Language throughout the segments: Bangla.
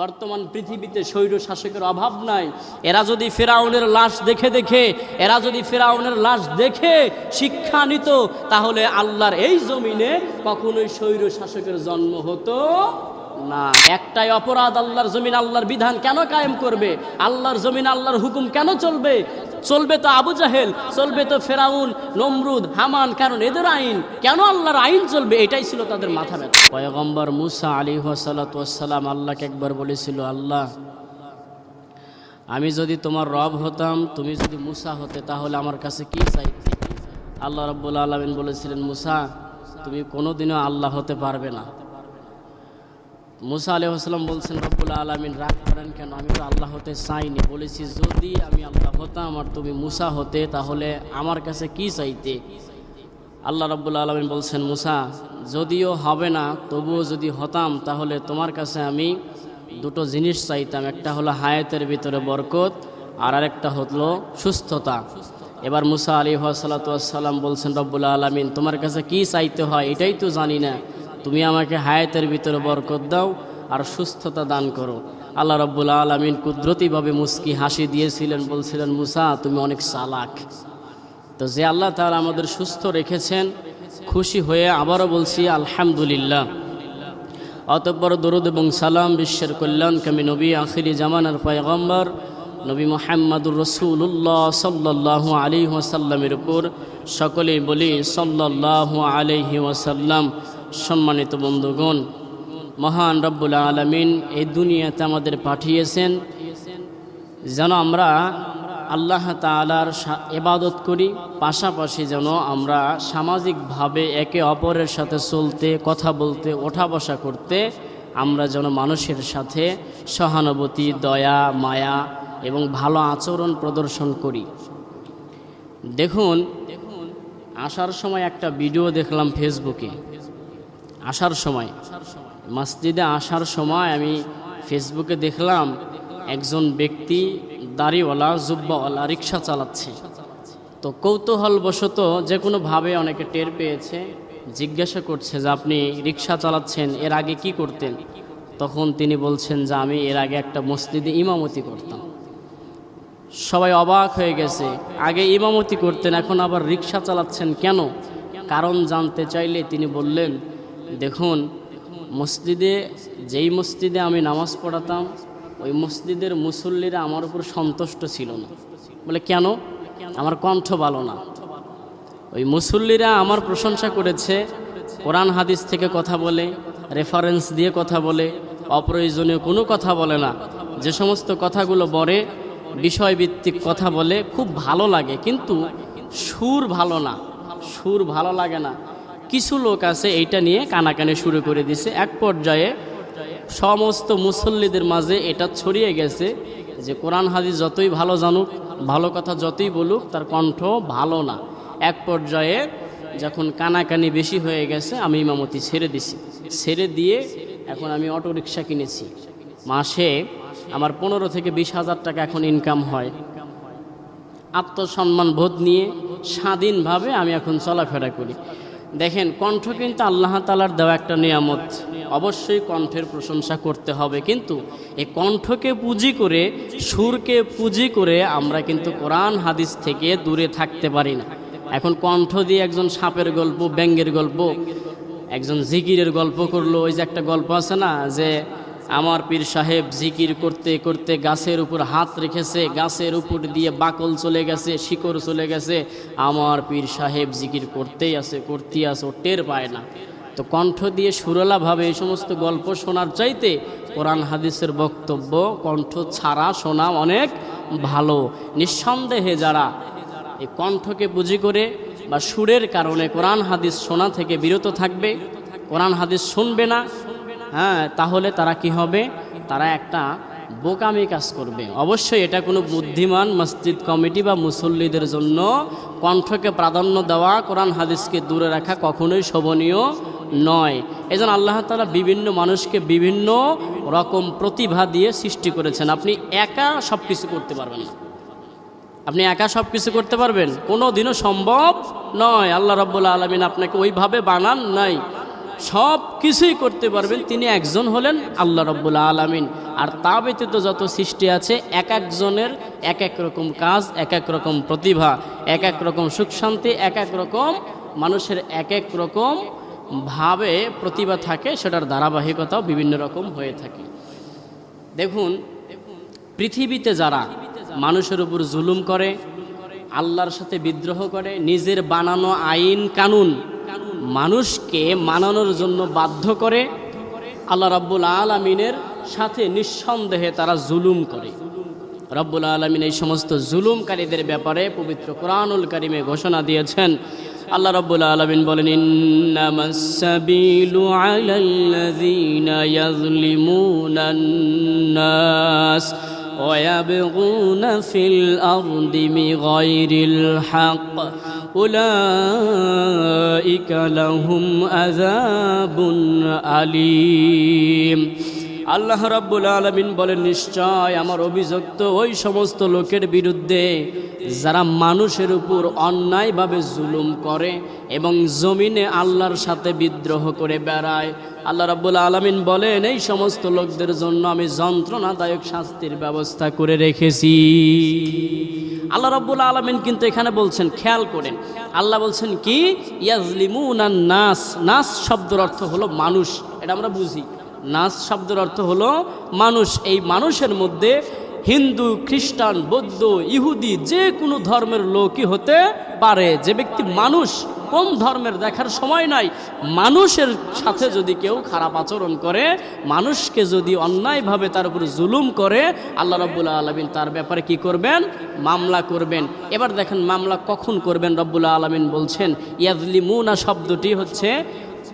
বর্তমান পৃথিবীতে স্বৈর শাসকের অভাব নাই। এরা যদি ফেরাউনের লাশ দেখে দেখে, এরা যদি ফেরাউনের লাশ দেখে শিক্ষা নিত তাহলে আল্লাহর এই জমিনে কখনোই স্বৈর শাসকের জন্ম হতো না। একটাই অপরাধ আল্লাহর জমিন, আল্লাহর বিধান কেন কায়েম করবে? আল্লাহর জমিন, আল্লাহর হুকুম কেন চলবে? চলবে তো আবু জাহেল, চলবে তো ফেরাউন, নমরুদ, হামান, কারণ এদের আইন, কেন আল্লাহর আইন চলবে? এটাই ছিল তাদের মাথা ব্যথা। পয়গম্বর মুসা আলী সালাম আল্লাহকে একবার বলেছিল, আল্লাহ, আমি যদি তোমার রব হতাম, তুমি যদি মুসা হতে, তাহলে আমার কাছে কি চাইতে? আল্লাহ রব্বুল আলমিন বলেছিলেন, মুসা, তুমি কোনোদিনও আল্লাহ হতে পারবে না। মুসা আলহাম বলছেন, রব্বুল আলমিন, রাগ করেন কেন? আমি তো আল্লাহ হতে চাইনি। বলেছি, যদি আমি আল্লাহ হতাম আর তুমি মুসা হতে, তাহলে আমার কাছে কি চাইতে? আল্লাহ রব্বুল আলমিন বলছেন, মুসা, যদিও হবে না, তবুও যদি হতাম, তাহলে তোমার কাছে আমি দুটো জিনিস চাইতাম। একটা হলো হায়াতের ভিতরে বরকত, আর আরেকটা হলো সুস্থতা। এবার মুসা আলী সাল্লাম বলছেন, রব্বুল আলমিন, তোমার কাছে কি চাইতে হয়? এটাই তো জানি না। তুমি আমাকে হায়াতের ভিতরে বরকত দাও আর সুস্থতা দান করো। আল্লাহ রব্বুল আলমিন কুদরতিভাবে মুস্কি হাসি দিয়েছিলেন, বলছিলেন, মুসা, তুমি অনেক চালাক। তো যে আল্লাহ তাআলা আমাদের সুস্থ রেখেছেন, খুশি হয়ে আবারও বলছি, আলহামদুলিল্লাহ। অতঃপর দরুদ এবং সালাম বিশ্বের কল্যাণকামী নবী, আখিরি জামানার পয়গম্বর, নবী মোহাম্মদুর রসুল্লাহ সাল্লাহ আলী ওয়াসাল্লামের উপর সকলেই বলি সাল্লাহ আলহি ওয়াসাল্লাম। সম্মানিত বন্ধুগণ, মহান রব্বুল আলমিন এই দুনিয়াতে আমাদের পাঠিয়েছেন। যেন আমরা আল্লাহ তালার এবাদত করি, পাশাপাশি যেন আমরা সামাজিকভাবে একে অপরের সাথে চলতে, কথা বলতে ওঠা বসা করতে আমরা যেন মানুষের সাথে সহানুভূতি, দয়া, মায়া এবং ভালো আচরণ প্রদর্শন করি। দেখুন, আসার সময় একটা ভিডিও দেখলাম ফেসবুকে আসার সময়, মসজিদে আসার সময় আমি ফেসবুকে দেখলাম একজন ব্যক্তি দাড়িওয়ালা, জুব্বাওয়ালা রিক্সা চালাচ্ছে। তো কৌতূহলবশত যে কোনোভাবে অনেকে টের পেয়েছে, জিজ্ঞাসা করছে যে আপনি রিক্সা চালাচ্ছেন, এর আগে কি করতেন? তখন তিনি বলছেন যে আমি এর আগে একটা মসজিদে ইমামতি করতাম। সবাই অবাক হয়ে গেছে, আগে ইমামতি করতেন, এখন আবার রিক্সা চালাচ্ছেন কেন? কারণ জানতে চাইলে তিনি বললেন দেখুন, মসজিদে, যেই মসজিদে আমি নামাজ পড়াতাম, ওই মসজিদের মুসল্লিরা আমার উপর সন্তুষ্ট ছিল না। বলে, কেন? আমার কণ্ঠ ভালো না। ওই মুসল্লিরা আমার প্রশংসা করেছে, কোরআন হাদিস থেকে কথা বলে রেফারেন্স দিয়ে কথা বলে, অপ্রয়োজনীয় কোনো কথা বলে না। যে সমস্ত কথাগুলো বলে, বিষয়ভিত্তিক কথা বলে, খুব ভালো লাগে। কিন্তু সুর ভালো না, সুর ভালো লাগে না। কিছু লোক আছে এইটা নিয়ে কানাকানি শুরু করে দিছে। এক পর্যায়ে সমস্ত মুসল্লিদের মাঝে এটা ছড়িয়ে গেছে যে কোরআন হাদিস যতই ভালো জানুক, ভালো কথা যতই বলুক, তার কণ্ঠ ভালো না। এক পর্যায়ে যখন কানাকানি বেশি হয়ে গেছে, আমি ইমামতি ছেড়ে দিছি। ছেড়ে দিয়ে এখন আমি অটো রিক্সা কিনেছি। মাসে আমার পনেরো থেকে বিশ হাজার টাকা এখন ইনকাম হয়। আত্মসম্মান বোধ নিয়ে স্বাধীনভাবে আমি এখন চলাফেরা করি। দেখেন, কণ্ঠ কিন্তু আল্লাহ তালার দেওয়া একটা নিয়ামত। অবশ্যই কণ্ঠের প্রশংসা করতে হবে, কিন্তু এই কণ্ঠকে পুঁজি করে, সুরকে পুঁজি করে আমরা কিন্তু কোরআন, হাদিস থেকে দূরে থাকতে পারি না। এখন কণ্ঠ দিয়ে একজন সাপের গল্প, ব্যঙ্গের গল্প, একজন জিকিরের গল্প করল, ওই যে একটা গল্প আছে না, যে আমার পীর সাহেব জিকির করতে করতে গাছের উপর হাত রেখেছে, গাছের উপর দিয়ে বাকল চলে গেছে, শিকড় চলে গেছে। আমার পীর সাহেব জিকির করতেই আছে করতেই আছে, ও টের পায় না। তো কণ্ঠ দিয়ে সুরলাভাবে এই সমস্ত গল্প শোনার চাইতে কোরআন হাদিসের বক্তব্য, কণ্ঠ ছাড়া শোনা অনেক ভালো। নিঃসন্দেহে যারা এই কণ্ঠকে পুঁজি করে বা সুরের কারণে কোরআন হাদিস শোনা থেকে বিরত থাকবে, কোরআন হাদিস শুনবে না হ্যাঁ তাহলে তারা কি হবে? তারা একটা বোকামি কাজ করবে। অবশ্যই এটা কোনো বুদ্ধিমান মসজিদ কমিটি বা মুসল্লিদের জন্য কণ্ঠকে প্রাধান্য দেওয়া কোরআন হাদিসকে দূরে রাখা কখনোই শোভনীয় নয়। এজন্য আল্লাহ তালা বিভিন্ন মানুষকে বিভিন্ন রকম প্রতিভা দিয়ে সৃষ্টি করেছেন। আপনি একা সব কিছু করতে পারবেন আপনি একা সব কিছু করতে পারবেন? কোনো দিনও সম্ভব নয়। আল্লাহ রব্বুল্লা আলমিন আপনাকে ওইভাবে বানান নাই। সব কিছুই করতে পারবেন। তিনি একজন হলেন আল্লাহ রব্বুল আলমিন। আর তা ব্যতীত যত সৃষ্টি আছে, এক একজনের এক এক রকম কাজ, এক এক রকম প্রতিভা, এক এক রকম সুখ শান্তি, এক এক রকম মানুষের এক এক রকম ভাবে প্রতিভা থাকে, সেটার ধারাবাহিকতাও বিভিন্ন রকম হয়ে থাকে। দেখুন, পৃথিবীতে যারা মানুষের উপর জুলুম করে, আল্লাহর সাথে বিদ্রোহ করে, নিজের বানানো আইন, কানুন মানুষকে মানানোর জন্য বাধ্য করে আল্লাহ রব্বুল আলমিনের সাথে নিঃসন্দেহে তারা জুলুম করে। রব্বুল আলমিন এই সমস্ত জুলুমকারীদের ব্যাপারে পবিত্র কোরআনুল কারিমে ঘোষণা দিয়েছেন। আল্লাহ রব্বুল আলমিন বলেন ইন্নামাসাবিলু ফিল أولئك لهم عذاب أليم আল্লাহ রাব্বুল আলমিন বলেন নিশ্চয় আমার অভিযোগ তো ওই সমস্ত লোকের বিরুদ্ধে যারা মানুষের উপর অন্যায়ভাবে জুলুম করে এবং জমিনে আল্লাহর সাথে বিদ্রোহ করে বেড়ায় আল্লাহ রাব্বুল আলমিন বলেন এই সমস্ত লোকদের জন্য আমি যন্ত্রণাদায়ক শাস্তির ব্যবস্থা করে রেখেছি আল্লাহ রব্বুল আলমিন কিন্তু এখানে বলছেন, খেয়াল করেন। আল্লাহ বলছেন কি? নাস। নাস শব্দের অর্থ হলো মানুষ। এটা আমরা বুঝি। নাস শব্দের অর্থ হলো মানুষ। এই মানুষের মধ্যে হিন্দু, খ্রিস্টান, বৌদ্ধ, ইহুদি যে কোনো ধর্মের লোকই হতে পারে। যে ব্যক্তি মানুষ কোন ধর্মের দেখার সময় নাই। মানুষের সাথে যদি কেউ খারাপ আচরণ করে, মানুষকে যদি অন্যায়ভাবে তার উপর জুলুম করে, আল্লাহ রব্বুল্লা আলমিন তার ব্যাপারে কি করবেন? মামলা করবেন। এবার দেখেন মামলা কখন করবেন রব্বুল্লা আলমিন বলছেন ইয়াজলি ইয়াজলিমুনা শব্দটি হচ্ছে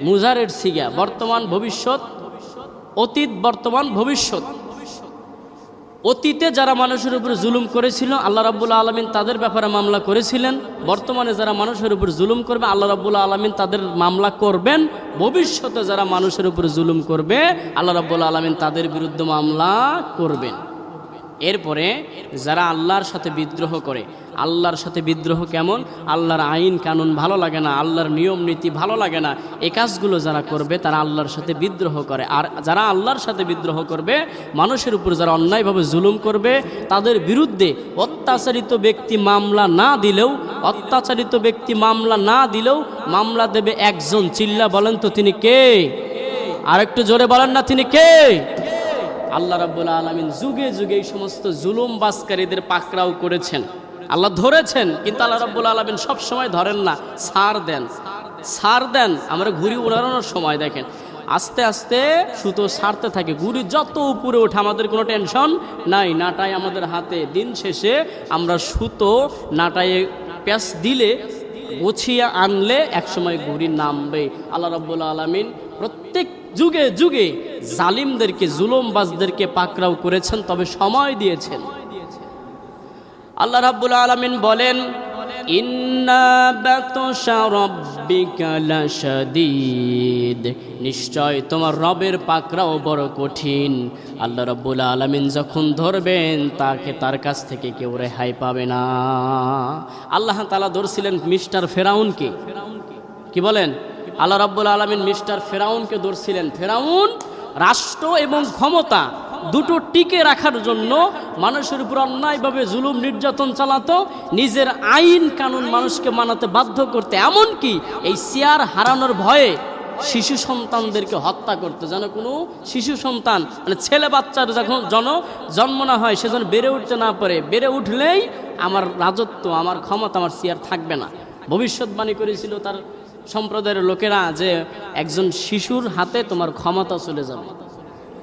মুজারের সিগা, বর্তমান ভবিষ্যৎ, অতীত বর্তমান ভবিষ্যৎ। অতীতে যারা মানুষের উপর জুলুম করেছিল, আল্লাহ রাবুল্লাহ আলমিন তাদের ব্যাপারে মামলা করেছিলেন। বর্তমানে যারা মানুষের উপর জুলুম করবে, আল্লাহ রাবুল্লাহ আলমিন তাদের মামলা করবেন। ভবিষ্যতে যারা মানুষের উপর জুলুম করবে, আল্লাহ রাবুল্লাহ আলমিন তাদের বিরুদ্ধে মামলা করবেন। এরপরে যারা আল্লাহর সাথে বিদ্রোহ করে, আল্লাহর সাথে বিদ্রোহ কেমন? আল্লাহর আইন কানুন ভালো লাগে না, আল্লাহর নিয়ম নীতি ভালো লাগে না, এ কাজগুলো যারা করবে তারা আল্লাহর সাথে বিদ্রোহ করে। আর যারা আল্লাহর সাথে বিদ্রোহ করবে, মানুষের উপর যারা অন্যায়ভাবে জুলুম করবে, তাদের বিরুদ্ধে অত্যাচারিত ব্যক্তি মামলা না দিলেও, অত্যাচারিত ব্যক্তি মামলা না দিলেও মামলা দেবে একজন। চিল্লা বলেন তো তিনি কে? আর একটু জোরে বলেন না তিনি কে? আল্লাহ রাব্বুল আলমিন যুগে যুগে এই সমস্ত জুলুম বাসকারীদের পাকড়াও করেছেন। আল্লাহ ধরেছেন, কিন্তু আল্লাহ রাব্বুল আলমিন সব সময় ধরেন না, সার দেন। সার দেন, আমরা ঘুরি উড়ানোর সময় দেখেন, আস্তে আস্তে সুতো সারতে থাকে ঘুরি যত উপরে ওঠে, আমাদের কোনো টেনশন নাই, নাটাই আমাদের হাতে, দিন শেষে আমরা সুতো নাটায়ে প্যাঁচ দিলে, গুছিয়ে আনলে একসময় ঘুরি নামবে আল্লাহ রাব্বুল আলমিন প্রত্যেক যুগে যুগে জালিমদেরকে, জুলুমবাজদেরকে পাকরাও করেছেন, তবে সময় দিয়েছেন। আল্লাহ রাব্বুল আলামিন বলেন নিশ্চয় তোমার রবের পাকড়াও বড় কঠিন। আল্লাহ রাব্বুল আলামিন যখন ধরবেন, তাকে তার কাছ থেকে কেউ রেহাই পাবে না। আল্লাহ তাআলা ধরছিলেন মিস্টার ফেরাউনকে। কি বলেন? আল্লাহ রাব্বুল আলমিন মিস্টার ফেরাউনকে ধরছিলেন। ফেরাউন রাষ্ট্র এবং ক্ষমতা দুটো টিকে রাখার জন্য মানুষের উপর অন্যায়ভাবে জুলুম নির্যাতন চালাতো, নিজের আইন কানুন মানুষকে মানাতে বাধ্য করতে। এমনকি এই চেয়ার হারানোর ভয়ে শিশু সন্তানদেরকে হত্যা করতো। যেন কোনো শিশু সন্তান মানে ছেলে বাচ্চার যখন জন, জন্ম না হয়, সে যেন বেড়ে উঠতে না পারে। বেড়ে উঠলেই আমার রাজত্ব, আমার ক্ষমতা, আমার চেয়ার থাকবে না। ভবিষ্যৎবাণী করেছিল তার সম্প্রদায়ের লোকেরা যে একজন শিশুর হাতে তোমার ক্ষমতা চলে যাবে।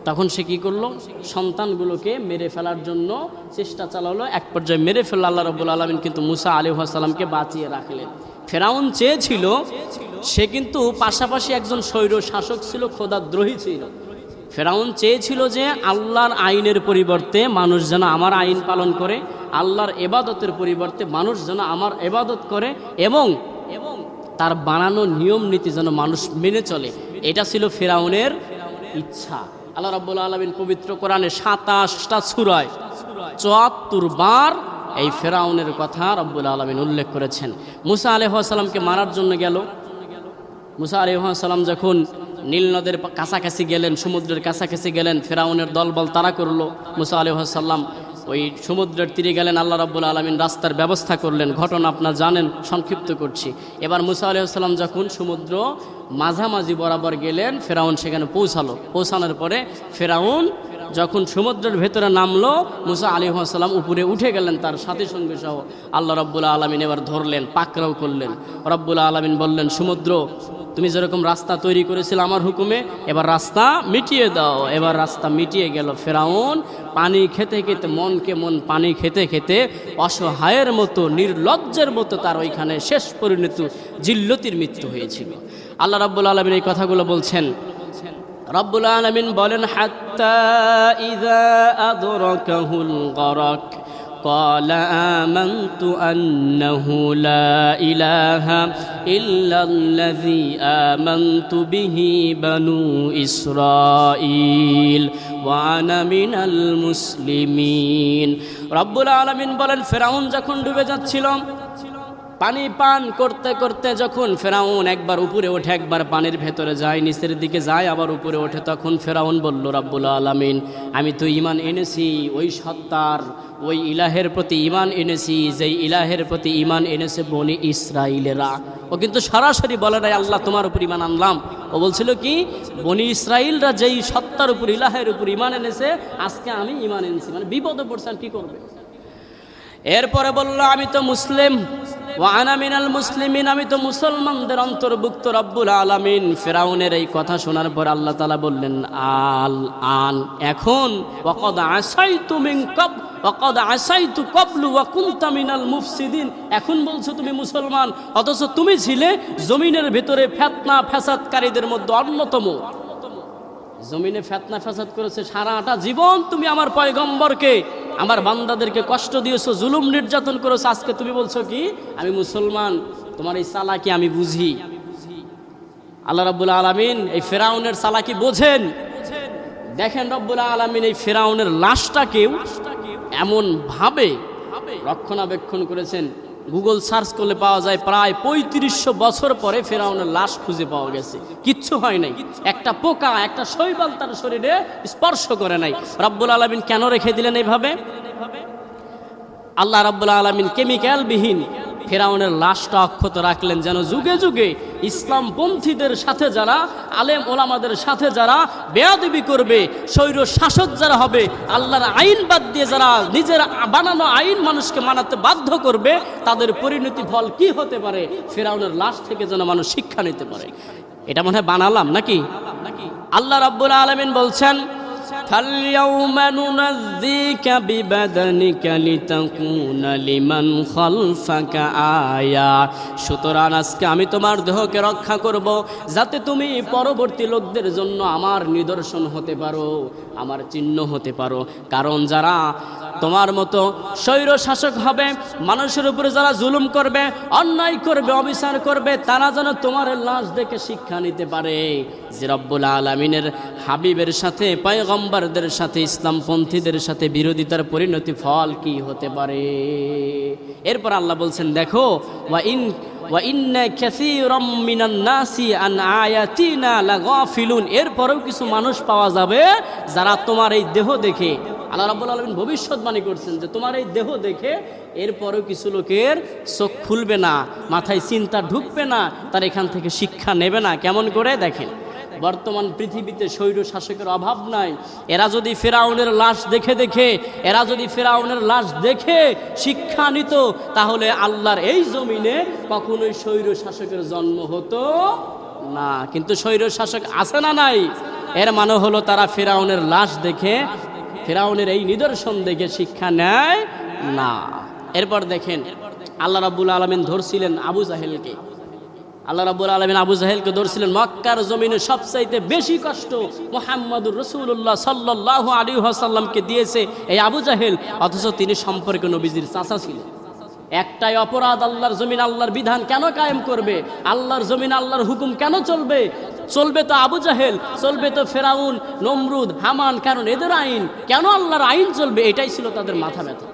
তখন সে কি করল? সন্তানগুলোকে মেরে ফেলার জন্য চেষ্টা চালালো। এক পর্যায়ে মেরে ফেলল আল্লাহ রবুল আলমিন, কিন্তু মুসা আলী সাল্লামকে বাঁচিয়ে রাখলেন। ফেরাউন চেয়েছিল, সে কিন্তু পাশাপাশি একজন স্বৈর শাসক ছিল খোদাদ্রোহী ছিল। ফেরাউন চেয়েছিল যে আল্লাহর আইনের পরিবর্তে মানুষ যেন আমার আইন পালন করে আল্লাহর এবাদতের পরিবর্তে মানুষ যেন আমার এবাদত করে এবং এবং তার বানানো নিয়ম নীতি যেন মানুষ মেনে চলে। এটা ছিল ফেরাউনের ইচ্ছা। আল্লাহ রাব্বুল আলমিন পবিত্র কোরআনে সাতাশটা সুরায় চুয়াত্তর বার এই ফেরাউনের কথা রব্বুল আলমিন উল্লেখ করেছেন। মুসা আলহাসাল্লামকে মারার জন্য গেল। মুসা আলহাসাল্লাম যখন নীল নদের কাছাকাছি গেলেন, সমুদ্রের কাছাকাছি গেলেন, ফেরাউনের দলবল তারা করল। মুসা আলহাসাল্লাম ওই সমুদ্রের তীরে গেলেন, আল্লাহ রাব্বুল আলমিন রাস্তার ব্যবস্থা করলেন। ঘটনা আপনার জানেন, সংক্ষিপ্ত করছি। এবার মুসা আলহাম যখন সমুদ্র মাঝামাঝি বরাবর গেলেন, ফেরাউন সেখানে পৌঁছালো। পৌঁছানোর পরে ফেরাউন যখন সমুদ্রের ভেতরে নামলো, মুসা আলী সাল্লাম উপরে উঠে গেলেন তার সাথে সঙ্গে সহ। আল্লাহ রব্বুল্লা আলমিন এবার ধরলেন, পাকড়াও করলেন। রব্বুল্লা আলমিন বললেন, সমুদ্র, তুমি যেরকম রাস্তা তৈরি করেছিলে আমার হুকুমে, এবার রাস্তা মিটিয়ে দাও। এবার রাস্তা মিটিয়ে গেল ফেরাউন। পানি খেতে খেতে, মনকে মন পানি খেতে খেতে অসহায়ের মতো, নির্লজ্জের মতো তার ওইখানে শেষ পরিণত জিল্লতির মৃত্যু হয়েছিল। আল্লাহ রাব্বুল আলমিন এই কথাগুলো বলছেন, রব্বুল আলমিন বলেন, হাত্তা ইদা আদরকাহুল গরক। قال آمنت أنه لا إله إلا الذي آمنت به بنو إسرائيل وأنا من المسلمين رب العالمين বলেন ফেরাউন যখন ডুবে যাচ্ছিল পানি পান করতে করতে যখন ফেরাউন একবার উপরে ওঠে, একবার পানির ভেতরে যায়, নিচের দিকে যায়, আবার উপরে ওঠে, তখন ফেরাউন বলল, রাব্বুল আলামিন, আমি তো ইমান এনেছি, ওই সত্তার, ওই ইলাহের প্রতি ইমান এনেছি, যেই ইলাহের প্রতি ইমান এনেছে বনি ইসরাইলেরা। ও কিন্তু সরাসরি বলে নাই, আল্লাহ তোমার উপর ইমান আনলাম। ও বলছিল কি, বনি ইসরাইলরা যেই সত্তার উপর, ইলাহের উপর ইমান এনেছে, আজকে আমি ইমান এনেছি। মানে বিপদে পড়ছেন, কি করবে? এরপরে বলল, আমি তো মুসলিম ও আনামিনাল মুসলিমিন, আমি তো মুসলমানদের অন্তর্ভুক্ত রব্বুল আলামিন। ফেরাউনের এই কথা শোনার পর আল্লাহ তালা বললেন, আল আন, এখন ওকদ আসাই তুমি কব ওকদ আসাই তু কবলু ওয়াকুন্তা মিনাল মুফসিদিন। এখন বলছো তুমি মুসলমান, অথচ তুমি ছিলে জমিনের ভেতরে ফেতনা ফ্যাসাদকারীদের মধ্যে অন্যতম। জমিনে ফেতনা ফ্যাসাদ করেছে, সারাটা জীবন তুমি আমার পয়গম্বরকে, আমার বান্দাদেরকে কষ্ট দিয়েছ, জুলুম নির্যাতন করেছ, আজকে তুমি বলছো কি, আমি মুসলমান, তোমার এই চালাকি আমি বুঝি। আল্লাহ রাব্বুল আলামিন এই ফেরাউনের চালাকি বোঝেন। দেখেন রব্বুল আলামিন এই ফেরাউনের লাশটাকেও এমন ভাবে রক্ষণাবেক্ষণ করেছেন গুগল সার্চ করলে পাওয়া যায় প্রায় পঁয়ত্রিশশো বছর পরে ফেরাউনের লাশ খুঁজে পাওয়া গেছে। কিচ্ছু হয় নাই। একটা পোকা, একটা শৈবাল তার শরীরে স্পর্শ করে নাই। রব্বুল আলমিন কেন রেখে দিলেন এইভাবে? আল্লাহ রব্বুল আলমিন কেমিক্যালবিহীন ফেরাউনের লাশটা অক্ষত রাখলেন যেন যুগে যুগে ইসলামপন্থীদের সাথে যারা, আলেম ওলামাদের সাথে যারা বেয়াদবি করবে স্বৈর শাসক যারা হবে, আল্লাহর আইন বাদ দিয়ে যারা নিজের বানানো আইন মানুষকে মানাতে বাধ্য করবে, তাদের পরিণতি ফল কি হতে পারে? ফেরাউনের লাশ থেকে যেন মানুষ শিক্ষা নিতে পারে। এটা মনে হয় বানালাম নাকি? আল্লাহ রাব্বুল আলমিন বলছেন فاليوم ننذيك ببدنك لتكون لمن خلفك آية সুতরাং আজকে আমি তোমার দেহকে রক্ষা করব যাতে তুমি পরবর্তী লোকদের জন্য আমার নিদর্শন হতে পারো আমার চিহ্ন হতে পারো কারণ যারা তোমার মতো স্বৈর শাসক হবে, মানুষের উপরে যারা জুলুম করবে, অন্যায় করবে, অবিচার করবে, তারা যেন তোমার লাশ দেখে শিক্ষা নিতে পারে। যে রব্বুল আলমিনের হাবিবের সাথে, পয়গম্বরদের সাথে, ইসলামপন্থীদের সাথে বিরোধিতার পরিণতি ফল কি হতে পারে? এরপর আল্লাহ বলছেন, দেখো, ওয়া ইন এরপরেও কিছু মানুষ পাওয়া যাবে যারা তোমার এই দেহ দেখে আল্লাহ রাব্বুল আলামিন ভবিষ্যৎবাণী করছেন যে তোমার এই দেহ দেখে এরপরেও কিছু লোকের চোখ খুলবে না, মাথায় চিন্তা ঢুকবে না, তার এখান থেকে শিক্ষা নেবে না। কেমন করে? দেখেন, বর্তমান পৃথিবীতে স্বৈর শাসকের অভাব নাই। এরা যদি ফেরাউনের লাশ দেখে দেখে, এরা যদি ফেরাউনের লাশ দেখে শিক্ষা নিত তাহলে আল্লাহর এই জমিনে কখনোই স্বৈর শাসকের জন্ম হতো না। কিন্তু স্বৈর শাসক আছে না নাই? এর মানে হলো তারা ফেরাউনের লাশ দেখে ফেরাউনের এই নিদর্শন দেখে শিক্ষা নেয় না। এরপর দেখেন, আল্লাহ রাব্বুল আলমিন ধরছিলেন আবু জাহেলকে। আল্লাহ রাব্বুল আলমিন আবু জাহেলকে ধরছিলেন মক্কার জমিনে সবচাইতে বেশি কষ্ট মোহাম্মদুর রসুল্লাহ সাল্লাহ আলী সাল্লামকে দিয়েছে এই আবু জাহেল, অথচ তিনি সম্পর্কে নবীজির চাচা ছিলেন। একটাই অপরাধ আল্লাহর জমিন, আল্লাহর বিধান কেন কায়েম করবে? আল্লাহর জমিন, আল্লাহর হুকুম কেন চলবে? চলবে তো আবু জাহেল, চলবে তো ফেরাউন, নমরুদ, হামান, কারণ এদের আইন, কেন আল্লাহর আইন চলবে? এটাই ছিল তাদের মাথা ব্যথা।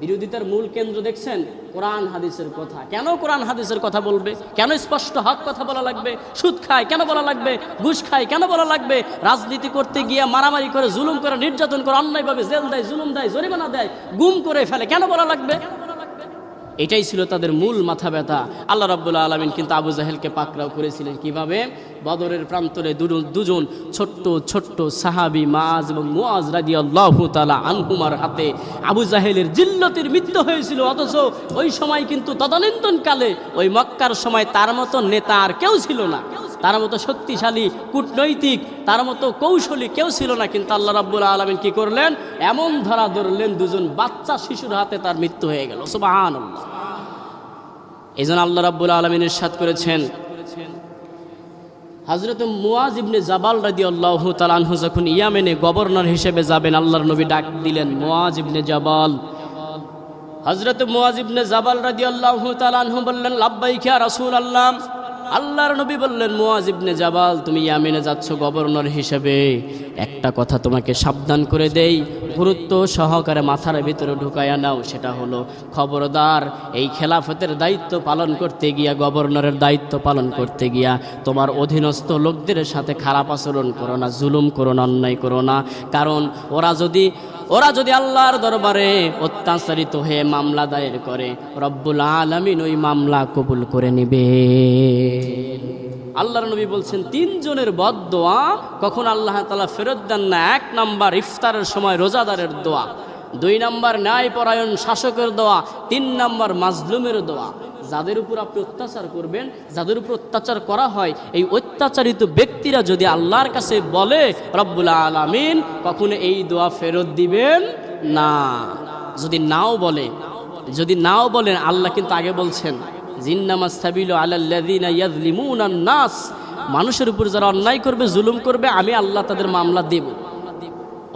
বিরোধিতার মূল কেন্দ্র দেখছেন কোরআন হাদিসের কথা। কেন কোরআন হাদিসের কথা বলবে? কেন স্পষ্ট হক কথা বলা লাগবে? সুদ খায়, কেন বলা লাগবে? ঘুষ খায়, কেন বলা লাগবে? রাজনীতি করতে গিয়ে মারামারি করে, জুলুম করে, নির্যাতন করে, অন্যায়ভাবে জেল দেয়, জুলুম দেয়, জরিমানা দেয়, গুম করে ফেলে, কেন বলা লাগবে? এটাই ছিল তাদের মূল মাথা ব্যথা। আল্লাহ রাবুল্লাহ আলমিন কিন্তু আবু জাহেলকে পাকড়াও করেছিলেন। কীভাবে? বদরের প্রান্তরে দুজন ছোট্ট ছোট্ট সাহাবি মাজ এবং মুআজ রাজি আল্লাহ তালা আনহুমার হাতে আবু জাহেলের জিল্লতির মৃত্যু হয়েছিল। অথচ ওই সময় কিন্তু তদানীন্তনকালে ওই মক্কার সময় তার মতো নেতা আর কেউ ছিল না। তার মতো শক্তিশালী কূটনৈতিক, তার মতো কৌশলী কেউ ছিল না, কিন্তু আল্লাহ রাব্বুল আলমিন কি করলেন? এমন ধরা ধরলেন দুজন বাচ্চা শিশুর হাতে তার মৃত্যু হয়ে গেল। সুবাহান এই জন্য আল্লাহ রাব্বুল আলমিনের সাথ করেছেন হজরত মুয়াজ ইবনে জাবাল রাদি আল্লাহ তালানহু যখন ইয়ামেনে গভর্নর হিসেবে যাবেন, আল্লাহর নবী ডাক দিলেন মুয়াজ ইবনে জাবাল। হজরত মুয়াজ ইবনে জাবাল রাদি আল্লাহ তালানহু বললেন, লাব্বাইকা রাসূল আল্লাহ আল্লাহর নবী বললেন মুয়াজ ইবনে জাবাল, তুমি ইয়ামেনে যাচ্ছ গভর্নর হিসেবে। একটা কথা তোমাকে সাবধান করে দেই, গুরুত্ব সহকারে মাথার ভিতরে ঢুকাইয়া নাও, সেটা হলো খবরদার, এই খেলাফতের দায়িত্ব পালন করতে গিয়া, গভর্নরের দায়িত্ব পালন করতে গিয়া, তোমার অধীনস্থ লোকদের সাথে খারাপ আচরণ করো না, জুলুম করো না, অন্যায় করো না। কারণ ওরা যদি ওরা যদি আল্লাহর দরবারে অত্যাচারিত হয়ে মামলা দায়ের করে, রব্বুল আলমিন ওই মামলা কবুল করে নিবে। আল্লাহর নবী বলছেন, তিনজনের বদ দোয়া কখন আল্লাহ তালা ফেরত দেন না, এক নাম্বার ইফতারের সময় রোজাদারের দোয়া, দুই নাম্বার ন্যায়পরায়ণ শাসকের দোয়া, তিন নাম্বার মাজলুমের দোয়া। যাদের উপর আপনি অত্যাচার করবেন, যাদের উপর অত্যাচার করা হয়, এই অত্যাচারিত ব্যক্তিরা যদি আল্লাহর কাছে বলে, রব্বুল আলামিন কখনো এই দোয়া ফেরত দিবেন না। যদি নাও বলে, যদি নাও বলেন, আল্লাহ কিন্তু আগে বলছেন নাস মানুষের উপর যারা অন্যায় করবে, জুলুম করবে, আমি আল্লাহ তাদের মামলা দেব।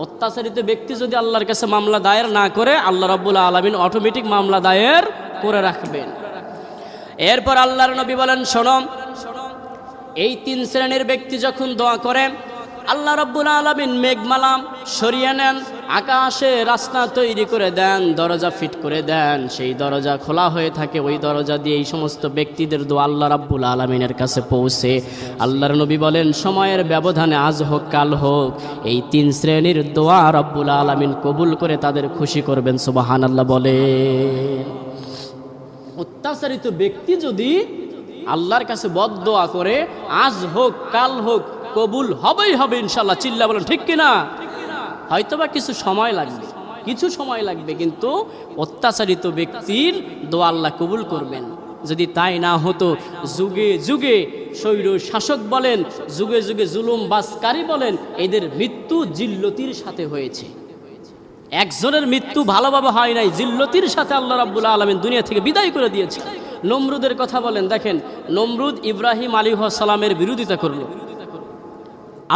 অত্যাচারিত ব্যক্তি যদি আল্লাহর কাছে মামলা দায়ের না করে, আল্লাহ রাব্বুল আলামিন অটোমেটিক মামলা দায়ের করে রাখবেন। এরপর আল্লাহর নবী বলেন, শোনো, এই তিন শ্রেণির ব্যক্তি যখন দোয়া করে, আল্লাহ রাব্বুল আলামিন মেঘমালাম সরিয়ে নেন, আকাশে রাস্তা তৈরি করে দেন, দরজা ফিট করে দেন, সেই দরজা খোলা হয়ে থাকে, ওই দরজা দিয়ে এই সমস্ত ব্যক্তিদের দোয়া আল্লাহ রাব্বুল আলমিনের কাছে পৌঁছে। আল্লাহর নবী বলেন, সময়ের ব্যবধানে আজ হোক, কাল হোক, এই তিন শ্রেণির দোয়া রাব্বুল আলমিন কবুল করে তাদের খুশি করবেন। সুবাহান আল্লাহ বলেন। অত্যাচারিত ব্যক্তি যদি আল্লাহর কাছে বদদোয়া করে, আজ হোক, কাল হোক, কবুল হবেই হবে ইনশাল্লাহ চিল্লা বলেন, ঠিক কিনা হয়তোবা কিছু সময় লাগবে, কিছু সময় লাগবে, কিন্তু অত্যাচারিত ব্যক্তির দোয়া আল্লাহ কবুল করবেন। যদি তাই না হতো, যুগে যুগে শৈর শাসক বলেন, যুগে যুগে জুলুম বাসকারী বলেন, এদের মৃত্যু জিল্লতির সাথে হয়েছে। একজনের মৃত্যু ভালোভাবে হয় নাই, জিল্লতির সাথে আল্লাহ রাব্বুল আলমিন দুনিয়া থেকে বিদায় করে দিয়েছে। নমরুদের কথা বলেন, দেখেন, নমরুদ ইব্রাহিম আলী বিরোধিতা করল।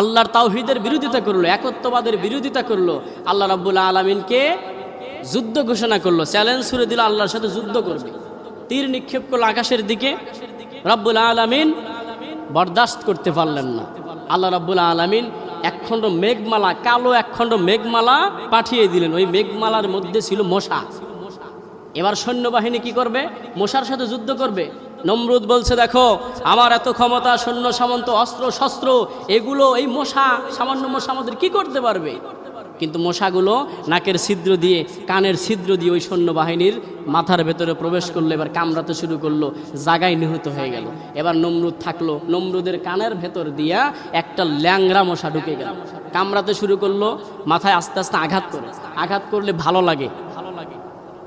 আল্লাহর তাওহিদের বিরোধিতা করল, একত্ববাদের বিরোধিতা করল। আল্লাহ রাব্বুল আলমিনকে যুদ্ধ ঘোষণা করল, চ্যালেঞ্জ ছুড়ে দিল, আল্লাহর সাথে যুদ্ধ করবে। তীর নিক্ষেপ করল আকাশের দিকে। রাব্বুল আলমিন বরদাস্ত করতে পারলেন না। আল্লাহ রাব্বুল আলমিন একখণ্ড মেঘমালা, কালো একখণ্ড মেঘমালা পাঠিয়ে দিলেন। ওই মেঘমালার মধ্যে ছিল মশা। এবার সৈন্যবাহিনী কি করবে? মশার সাথে যুদ্ধ করবে। নমরুদ বলছে, দেখো, আমার এত ক্ষমতা, সৈন্য, সামন্ত, অস্ত্র, শস্ত্র, এগুলো এই মশা, সামান্য মশা আমাদের কি করতে পারবে? কিন্তু মশাগুলো নাকের ছিদ্র দিয়ে, কানের ছিদ্র দিয়ে ওই সৈন্যবাহিনীর মাথার ভেতরে প্রবেশ করল, এবার কামড়াতে শুরু করল, জাগায় নিহত হয়ে গেল। এবার নমরুদ থাকল, নমরুদের কানের ভেতর দিয়া একটা ল্যাংরা মশা ঢুকে গেল। কামড়াতে শুরু করল, মাথায় আস্তে আস্তে আঘাত করে। আঘাত করলে ভালো লাগে। ভালো লাগে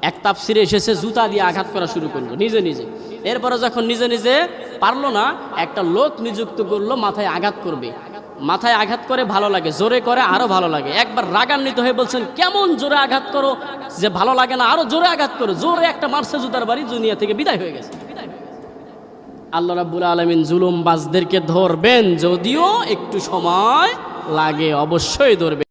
এক তাপ তাপসিরে এসেছে, জুতা দিয়ে আঘাত করা শুরু করল, নিজে নিজে। এরপরে যখন নিজে নিজে পারল না, একটা লোক নিযুক্ত করল, মাথায় আঘাত করবে। মাথায় আঘাত করে ভালো লাগে, জোরে করে আরও ভালো লাগে। একবার রাগান্বিত হয়ে বলছেন, কেমন জোরে আঘাত করো যে ভালো লাগে না, আরও জোরে আঘাত করো, জোরে একটা মার্সে জুতার বাড়ি, দুনিয়া থেকে বিদায় হয়ে গেছে। আল্লাহ রাবুল আলমিন জুলুম বাজদেরকে ধরবেন, যদিও একটু সময় লাগে, অবশ্যই ধরবে।